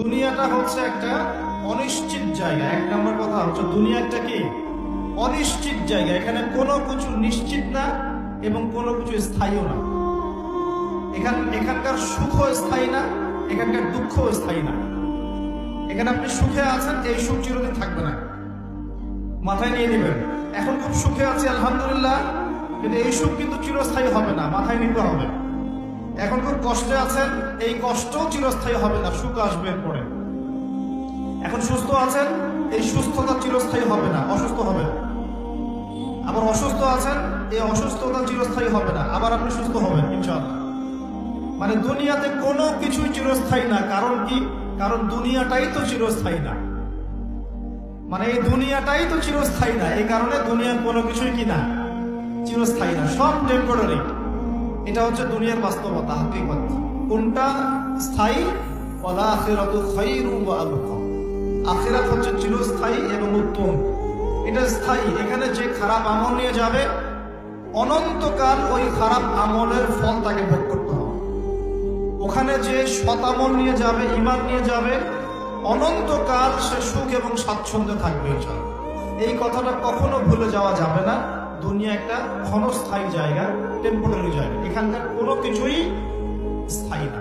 দুনিয়াটা হচ্ছে একটা অনিশ্চিত জায়গা। এক নম্বর কথা হচ্ছে দুনিয়া একটা কি? অনিশ্চিত জায়গা। এখানে কোনো কিছু নিশ্চিত না এবং কোনো কিছু স্থায়ীও না। এখান, এখানকার সুখ স্থায়ী না, এখানকার দুঃখ স্থায়ী না। এখানে আপনি সুখে আছেন, এই সুখ চিরদিন থাকবে না। মাথায় নিয়ে নেবেন। এখন খুব সুখে আছি, আলহামদুলিল্লাহ, কিন্তু এই সুখ কিন্তু চিরস্থায়ী হবে না, মাথায় নিতে হবে। এখন খুব কষ্টে আছেন, এই কষ্ট চিরস্থায়ী হবে না, সুখ আসবে এরপরে। এখন সুস্থ আছেন, এই সুস্থতা চিরস্থায়ী হবে না, অসুস্থ হবে আবার অসুস্থ আছেন, এই অসুস্থতা চিরস্থায়ী হবে না, আবার আপনি সুস্থ হবেন, ইনশাআল্লাহ। মানে দুনিয়াতে কোনো কিছুই চিরস্থায়ী না, কারণ কি? কারণ দুনিয়াটাই তো চিরস্থায়ী না। মানে এই দুনিয়াটাই তো চিরস্থায়ী না, এই কারণে দুনিয়ার কোনো কিছুই কি না? চিরস্থায়ী না, সব টেম্পোরারি এটা হচ্ছে দুনিয়ার বাস্তবতা, হাকিকত। কোনটা স্থায়ী? ওয়ালা আখিরাতু আখিরাত হচ্ছে চিরস্থায়ী এবং উত্তম। এটা স্থায়ী। এখানে যে খারাপ আমল নিয়ে যাবে, অনন্তকাল ওই খারাপ আমলের ফল তাকে ভোগ করতে হবে। ওখানে যে শতামল নিয়ে যাবে ইমান নিয়ে যাবে, অনন্তকাল সে সুখ এবং স্বাচ্ছন্দ্যে থাকবে এই কথাটা কখনো ভুলে যাওয়া যাবে না। দুনিয়া একটা ক্ষণস্থায়ী জায়গা টেম্পোরারি জায়গা। এখানকার কোনো কিছুই স্থায়ী না।